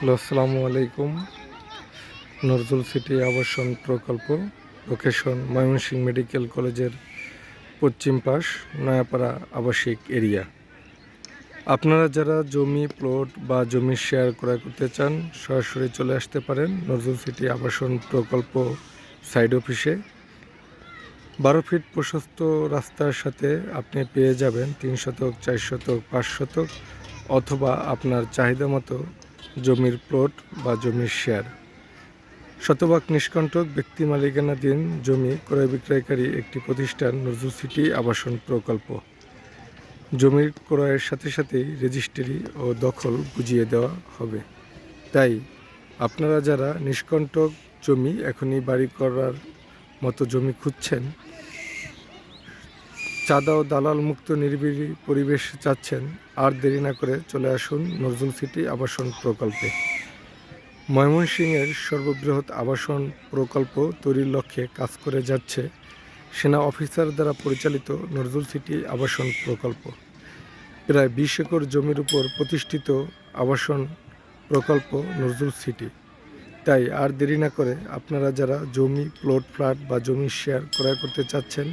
Hello, আসসালামু আলাইকুম। Nazrul city আবাসন প্রকল্প লোকেশন ময়মনসিংহ মেডিকেল কলেজের পশ্চিম পাশ, নয়াপাড়া আবাসিক এরিয়া। আপনারা যারা জমি প্লট বা জমি শেয়ার ক্রয় করতে চান, সরাসরি চলে আসতে পারেন নজরুল সিটি আবাসন প্রকল্প সাইড অফিসে বারো ফিট প্রশস্ত রাস্তার সাথে আপনি পেয়ে যাবেন তিন শতক, চার শতক, পাঁচ শতক অথবা আপনার চাহিদা মতো জমির প্লট বা জমির শেয়ার শতভাগ নিষ্কণ্টক ব্যক্তি মালিকানাধীন জমি ক্রয় বিক্রয়কারী একটি প্রতিষ্ঠান নজরুল সিটি আবাসন প্রকল্প। জমির ক্রয়ের সাথে সাথেই রেজিস্ট্রি ও দখল বুঝিয়ে দেওয়া হবে। তাই আপনারা যারা নিষ্কণ্টক জমি এখনই বাড়ি করার মতো জমি খুঁজছেন চাঁদা ও দালাল মুক্ত নিরিবিলি পরিবেশ চাচ্ছেন। আর দেরি না করে চলে আসুন নজরুল সিটি আবাসন প্রকল্পে। ময়মনসিংহের সর্ববৃহৎ আবাসন প্রকল্প তৈরির লক্ষ্যে কাজ করে যাচ্ছে সেনা অফিসার দ্বারা পরিচালিত নজরুল সিটি আবাসন প্রকল্প। প্রায় বিশ একর জমির উপর প্রতিষ্ঠিত আবাসন প্রকল্প নজরুল সিটি। তাই আর দেরি না করে আপনারা যারা জমি, প্লট, ফ্ল্যাট বা জমি শেয়ার ক্রয় করতে চাচ্ছেন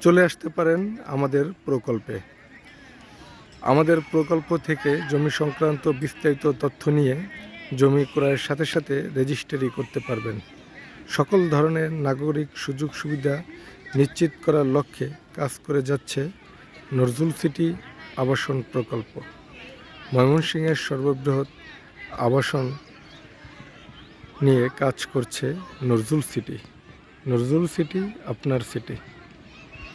চলে আসতে পারেন আমাদের প্রকল্পে। আমাদের প্রকল্প থেকে জমি সংক্রান্ত বিস্তারিত তথ্য নিয়ে জমি ক্রয়ের সাথে সাথে রেজিস্ট্রি করতে পারবেন। সকল ধরনের নাগরিক সুযোগ সুবিধা নিশ্চিত করার লক্ষ্যে কাজ করে যাচ্ছে নজরুল সিটি আবাসন প্রকল্প। ময়মনসিংহের সর্ববৃহৎ আবাসন নিয়ে কাজ করছে নজরুল সিটি। নজরুল সিটি আপনার সিটি।